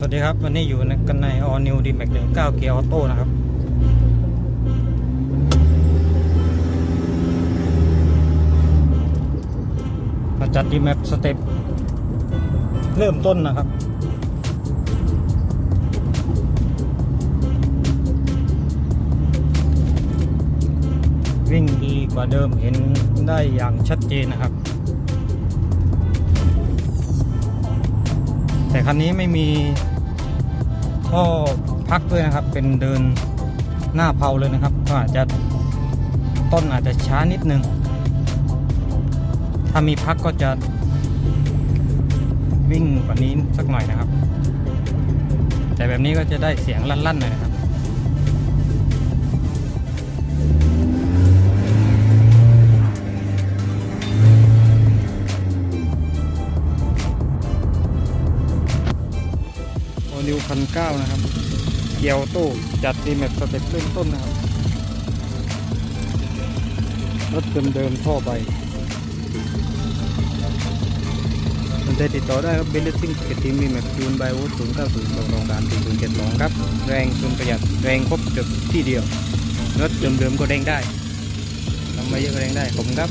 สวัสดีครับ วันนี้อยู่ในกันใน All New D Max 9เกียร์ออโต้นะครับ มาจัด D Max สเต็ปเริ่มต้นนะครับ วิ่งดีกว่าเดิมเห็นได้อย่างชัดเจนนะครับ คันนี้ไม่มีข้อพักด้วยนะครับ เป็นเดินหน้าเพาเลยนะครับ ก็อาจจะต้นอาจจะช้านิดนึง ถ้ามีพักก็จะวิ่งกว่านี้สักหน่อยนะครับ แต่แบบนี้ก็จะได้เสียงลั่นๆหน่อยนะครับ ริวพันเก้านะครับ เกียวโต้จัดดีแม็สเต็ปเริ่มต้นนะครับ รถเดิมๆท่อไปสนใจติดต่อได้ครับเบลเลซิ่งเกตีมีแม็กซ์ยูนไบโอศูนย์เก้าศูนย์สองสองสามสี่ศูนย์เจ็ดสองครับ แรงจนประหยัดแรงครบจุดที่เดียวรถเดิมๆก็แรงได้ทำมาเยอะก็แรงได้ผมครับ